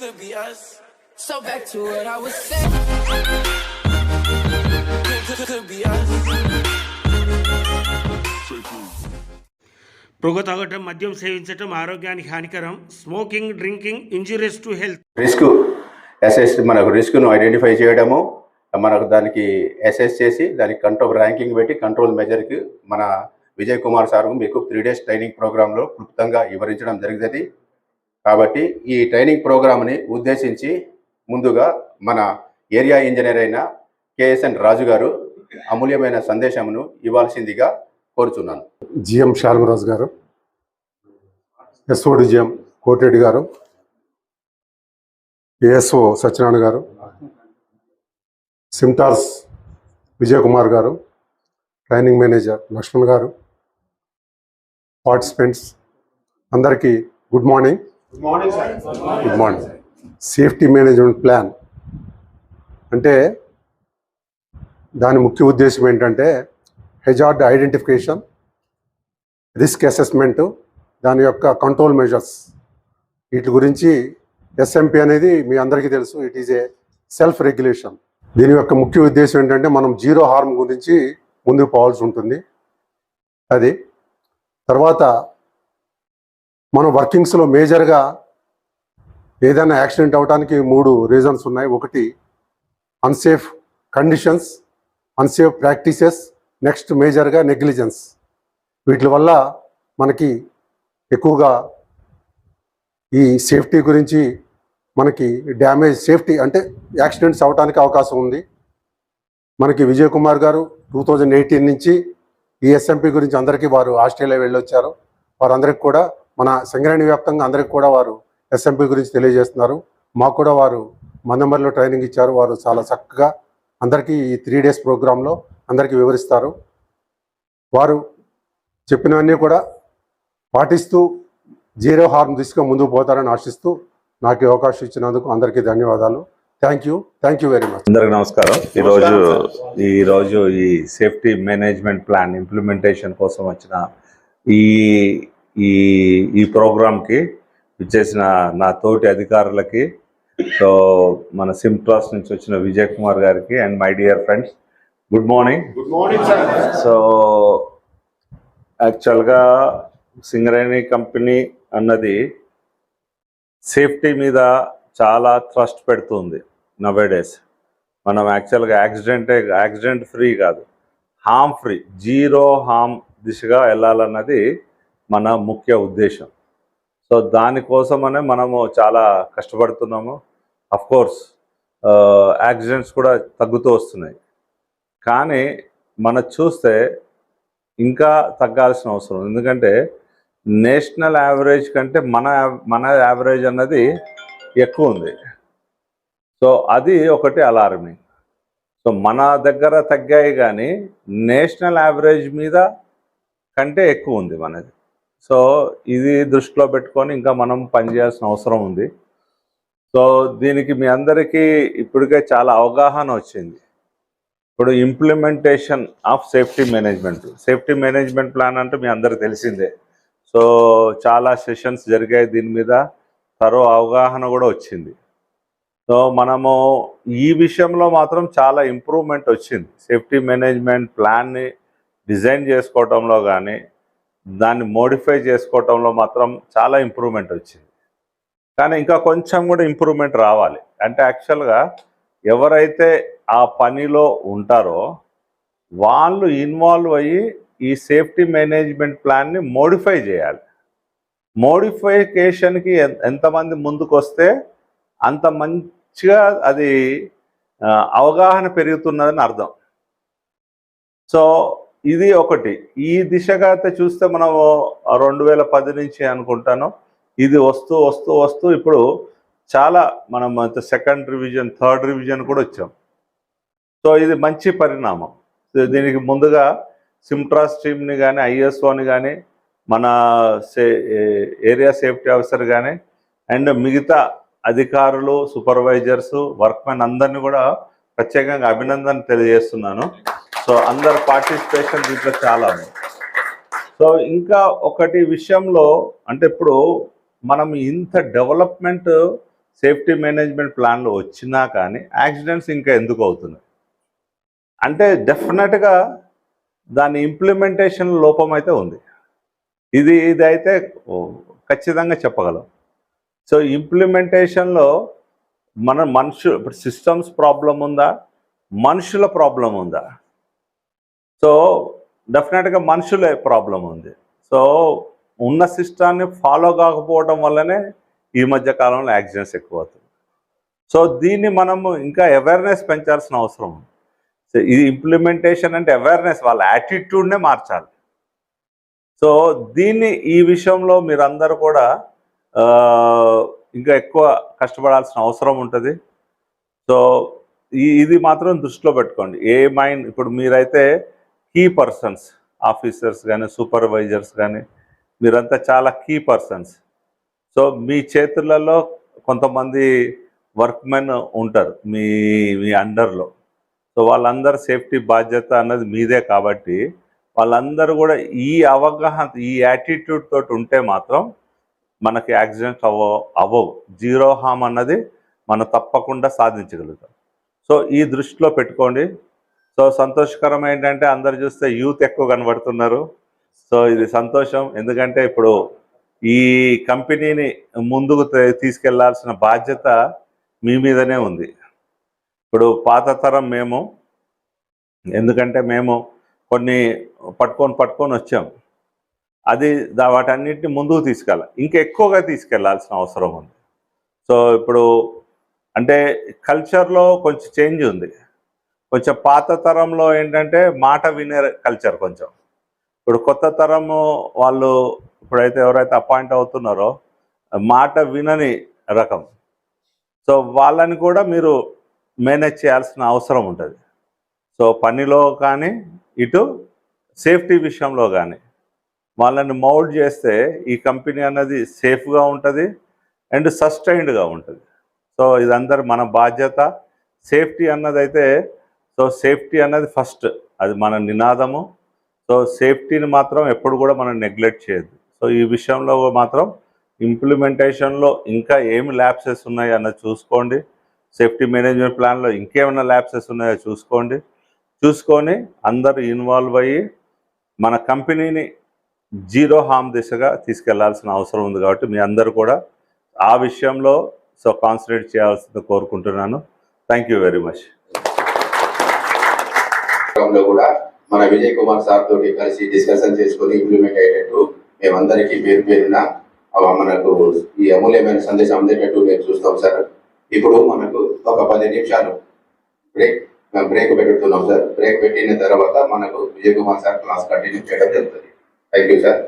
Could be us. So back to what I was saying. Could, could, could be us. పొగ తాగటం మద్యం సేవించటం ఆరోగ్యానికి హానికరం smoking drinking injurious to health risk assess మనకు రిస్క్ను ఐడెంటిఫై చేయడము మనకు దానికి అసెస్ చేసి దానికి కంట్రోల్ ర్యాంకింగ్ పెట్టి కంట్రోల్ మెజర్కి మన విజయ్ కుమార్ సార్ మీకు త్రీ డేస్ ట్రైనింగ్ ప్రోగ్రాంలో క్లుప్తంగా వివరించడం జరుగుతుంది కాబట్టి ఈ ట్రైనింగ్ ప్రోగ్రామ్ని ఉద్దేశించి ముందుగా మన ఏరియా ఇంజనీర్ అయిన కేఎస్ఎన్ రాజు గారు అమూల్యమైన సందేశమును ఇవ్వాల్సిందిగా కోరుచున్నాను. జిఎం శాల్మరాజు గారు ఎస్ఓడి జిఎం కోటిరెడ్డి గారు ఏఎస్ఓ సత్యనారాయణ గారు సిమ్టార్స్ విజయ్ కుమార్ గారు ట్రైనింగ్ మేనేజర్ లక్ష్మణ్ గారు పార్టిసిపెంట్స్ అందరికీ good morning. Good morning safety management plan అంటే దాని ముఖ్య ఉద్దేశం ఏంటంటే హెజార్డ్ ఐడెంటిఫికేషన్ రిస్క్ అసెస్మెంట్ దాని యొక్క కంట్రోల్ మెజర్స్ వీటి గురించి ఎస్ఎంపి అనేది మీ అందరికీ తెలుసు. It is a self regulation దీని యొక్క ముఖ్య ఉద్దేశం ఏంటంటే మనం జీరో హార్మ్ గురించి ముందుకు పోవాల్సి ఉంటుంది. అది తర్వాత మనం వర్కింగ్స్లో మేజర్గా ఏదైనా యాక్సిడెంట్ అవడానికి మూడు రీజన్స్ ఉన్నాయి. ఒకటి unsafe conditions unsafe practices next మేజర్గా నెగ్లిజెన్స్ వీటి వల్ల మనకి ఎక్కువగా ఈ సేఫ్టీ గురించి మనకి డ్యామేజ్ సేఫ్టీ అంటే యాక్సిడెంట్స్ అవడానికి అవకాశం ఉంది. మనకి విజయ్ కుమార్ గారు టూ థౌజండ్ ఎయిటీన్ నుంచి ఈ ఎస్ఎంపీ గురించి అందరికీ వారు ఆస్ట్రేలియా వెళ్ళొచ్చారు. వారందరికీ కూడా మన సంగరేణి వ్యాప్తంగా అందరికీ కూడా వారు ఎస్ఎంపీ గురించి తెలియజేస్తున్నారు. మాకు కూడా వారు మందమరిలో ట్రైనింగ్ ఇచ్చారు. వారు చాలా చక్కగా అందరికీ ఈ త్రీ డేస్ ప్రోగ్రాంలో అందరికీ వివరిస్తారు. వారు చెప్పినవన్నీ కూడా పాటిస్తూ జీరో హార్మ్ దిశగా ముందుకు పోతారని ఆశిస్తూ నాకు అవకాశం ఇచ్చినందుకు అందరికీ ధన్యవాదాలు. Thank you thank you very much అందరికి నమస్కారం. ఈరోజు ఈరోజు ఈ సేఫ్టీ మేనేజ్మెంట్ ప్లాన్ ఇంప్లిమెంటేషన్ కోసం వచ్చిన ఈ ఈ ఈ ప్రోగ్రామ్కి ఇచ్చేసిన నా తోటి అధికారులకి సో మన సిమ్ట్రాస్ నుంచి వచ్చిన విజయ్ కుమార్ గారికి and my dear friends good morning. Good morning so యాక్చువల్గా సింగరేణి కంపెనీ అన్నది సేఫ్టీ మీద చాలా ట్రస్ట్ పెడుతుంది నవేడేస్ మనం యాక్చువల్గా యాక్సిడెంట్ యాక్సిడెంట్ ఫ్రీ కాదు హామ్ ఫ్రీ జీరో హామ్ దిశగా వెళ్ళాలన్నది మన ముఖ్య ఉద్దేశం. సో దానికోసమనే మనము చాలా కష్టపడుతున్నాము. అఫ్కోర్స్ యాక్సిడెంట్స్ కూడా తగ్గుతూ వస్తున్నాయి. కానీ మనం చూస్తే ఇంకా తగ్గాల్సిన అవసరం ఎందుకంటే నేషనల్ యావరేజ్ కంటే మన మన యావరేజ్ అన్నది ఎక్కువ ఉంది. సో అది ఒకటి అలార్మింగ్ సో మన దగ్గర తగ్గాయి కానీ నేషనల్ యావరేజ్ మీద కంటే ఎక్కువ ఉంది మనది. సో ఇది దృష్టిలో పెట్టుకొని ఇంకా మనం పనిచేయాల్సిన అవసరం ఉంది. సో దీనికి మీ అందరికీ ఇప్పటికే చాలా అవగాహన వచ్చింది. ఇప్పుడు implementation of safety management safety management plan అంటే మీ అందరికి తెలిసిందే. సో చాలా సెషన్స్ జరిగాయి దీని మీద. తరో అవగాహన కూడా వచ్చింది. సో మనము ఈ విషయంలో మాత్రం చాలా ఇంప్రూవ్మెంట్ వచ్చింది. సేఫ్టీ మేనేజ్మెంట్ ప్లాన్ని డిజైన్ చేసుకోవటంలో కానీ దాన్ని మోడిఫై చేసుకోవటంలో మాత్రం చాలా ఇంప్రూవ్మెంట్ వచ్చింది. కానీ ఇంకా కొంచెం కూడా ఇంప్రూవ్మెంట్ రావాలి. అంటే యాక్చువల్గా ఎవరైతే ఆ పనిలో ఉంటారో వాళ్ళు ఇన్వాల్వ్ అయ్యి ఈ సేఫ్టీ మేనేజ్మెంట్ ప్లాన్ని మోడిఫై చేయాలి. మోడిఫికేషన్కి ఎంతమంది ముందుకు వస్తే అంత మంచిగా అది అవగాహన పెరుగుతున్నదని అర్థం. సో ఇది ఒకటి. ఈ దిశగా అయితే చూస్తే మనం రెండు వేల పది నుంచి అనుకుంటాను. ఇది వస్తూ వస్తూ వస్తూ ఇప్పుడు చాలా మనం సెకండ్ రివిజన్ థర్డ్ రివిజన్ కూడా వచ్చాం. సో ఇది మంచి పరిణామం. దీనికి ముందుగా సిమ్ట్రాస్ టీమ్ని కానీ ఐఎస్ఓని కానీ మన సే ఏరియా సేఫ్టీ ఆఫీసర్ కానీ అండ్ మిగతా అధికారులు సూపర్వైజర్స్ వర్క్మెన్ అందరినీ కూడా ప్రత్యేకంగా అభినందన తెలియజేస్తున్నాను. సో అందరు పార్టిసిపేషన్ దీంట్లో చాలా ఉంది. సో ఇంకా ఒకటి విషయంలో అంటే ఇప్పుడు మనం ఇంత డెవలప్మెంట్ సేఫ్టీ మేనేజ్మెంట్ ప్లాన్లు వచ్చినా కానీ యాక్సిడెంట్స్ ఇంకా ఎందుకు అవుతున్నాయి? అంటే డెఫినెట్గా దాని ఇంప్లిమెంటేషన్ లోపం అయితే ఉంది. ఇది ఇది అయితే ఖచ్చితంగా చెప్పగలం. సో ఇంప్లిమెంటేషన్లో మన మనుషు ఇప్పుడు సిస్టమ్స్ ప్రాబ్లం ఉందా? మనుషుల ప్రాబ్లం ఉందా? సో డెఫినెట్గా మనుషులే ప్రాబ్లం ఉంది. సో ఉన్న సిస్టాన్ని ఫాలో కాకపోవడం వల్లనే ఈ మధ్య కాలంలో యాక్సిడెంట్స్ ఎక్కువ అవుతుంది సో దీన్ని మనము ఇంకా అవేర్నెస్ పెంచాల్సిన అవసరం ఉంది. సో ఇది ఇంప్లిమెంటేషన్ అంటే అవేర్నెస్ వాళ్ళ యాటిట్యూడ్నే మార్చాలి. సో దీన్ని ఈ విషయంలో మీరందరూ కూడా ఇంకా ఎక్కువ కష్టపడాల్సిన అవసరం ఉంటుంది. సో ఈ ఇది మాత్రం దృష్టిలో పెట్టుకోండి. ఏ మైండ్ ఇప్పుడు మీరైతే కీ పర్సన్స్ ఆఫీసర్స్ కానీ సూపర్వైజర్స్ కానీ మీరంతా చాలా కీ పర్సన్స్ సో మీ చేతులలో కొంతమంది వర్క్మెన్ ఉంటారు మీ మీ అండర్లో సో వాళ్ళందరూ సేఫ్టీ బాధ్యత అన్నది మీదే కాబట్టి వాళ్ళందరూ కూడా ఈ అవగాహన ఈ యాటిట్యూడ్ తోటి ఉంటే మాత్రం మనకి యాక్సిడెంట్ అవ్వ అవ్వవు. జీరో హామ్ అన్నది మనం తప్పకుండా సాధించగలుగుతాం. సో ఈ దృష్టిలో పెట్టుకోండి. సో సంతోషకరం ఏంటంటే అందరు చూస్తే యూత్ ఎక్కువ కనబడుతున్నారు. సో ఇది సంతోషం. ఎందుకంటే ఇప్పుడు ఈ కంపెనీని ముందుకు తీసుకెళ్ళాల్సిన బాధ్యత మీ మీదనే ఉంది. ఇప్పుడు పాత తరం మేము ఎందుకంటే మేము కొన్ని పట్టుకొని పట్టుకొని వచ్చాం. అది దా- వాటన్నిటిని ముందుకు తీసుకెళ్ళాలి ఇంకా ఎక్కువగా తీసుకెళ్ళాల్సిన అవసరం ఉంది. సో ఇప్పుడు అంటే కల్చర్లో కొంచెం చేంజ్ ఉంది. కొంచెం పాత తరంలో ఏంటంటే మాట వినే కల్చర్ కొంచెం. ఇప్పుడు కొత్త తరము వాళ్ళు ఇప్పుడైతే ఎవరైతే అపాయింట్ అవుతున్నారో మాట వినని రకం. సో వాళ్ళని కూడా మీరు మేనేజ్ చేయాల్సిన అవసరం ఉంటుంది. సో పనిలో కానీ ఇటు సేఫ్టీ విషయంలో కానీ వాళ్ళని మౌల్డ్ చేస్తే ఈ కంపెనీ అన్నది సేఫ్గా ఉంటుంది అండ్ సస్టైన్డ్గా ఉంటుంది. సో ఇదందరు మన బాధ్యత. సేఫ్టీ అన్నది అయితే సో సేఫ్టీ అన్నది ఫస్ట్. అది మన నినాదము. సో సేఫ్టీని మాత్రం ఎప్పుడు కూడా మనం నెగ్లెక్ట్ చేయదు సో ఈ విషయంలో మాత్రం ఇంప్లిమెంటేషన్లో ఇంకా ఏమి ల్యాబ్సెస్ ఉన్నాయి అన్నది చూసుకోండి. సేఫ్టీ మేనేజ్మెంట్ ప్లాన్లో ఇంకేమైనా ల్యాబ్సెస్ ఉన్నాయో చూసుకోండి. చూసుకొని అందరూ ఇన్వాల్వ్ అయ్యి మన కంపెనీని జీరో హామ్ దిశగా తీసుకెళ్ళాల్సిన అవసరం ఉంది కాబట్టి మీ అందరూ కూడా ఆ విషయంలో సో కాన్సన్ట్రేట్ చేయాల్సింది కోరుకుంటున్నాను. Thank you very much. కార్యక్రమంలో కూడా మన విజయ్ కుమార్ సార్ తోటి కలిసి డిస్కషన్ చేసుకొని ఇంప్లిమెంట్ అయ్యేటట్టు మేమందరికీ పేరు పేరున మనకు ఈ అమూల్యమైన సందేశం అందేటట్టు మేము చూస్తాం సార్. ఇప్పుడు మనకు ఒక పది నిమిషాలు బ్రేక్ బ్రేక్ పెట్టుతున్నాం సార్. బ్రేక్ పెట్టిన తర్వాత మనకు Vijay Kumar sir class continue చేయడం జరుగుతుంది. Thank you sir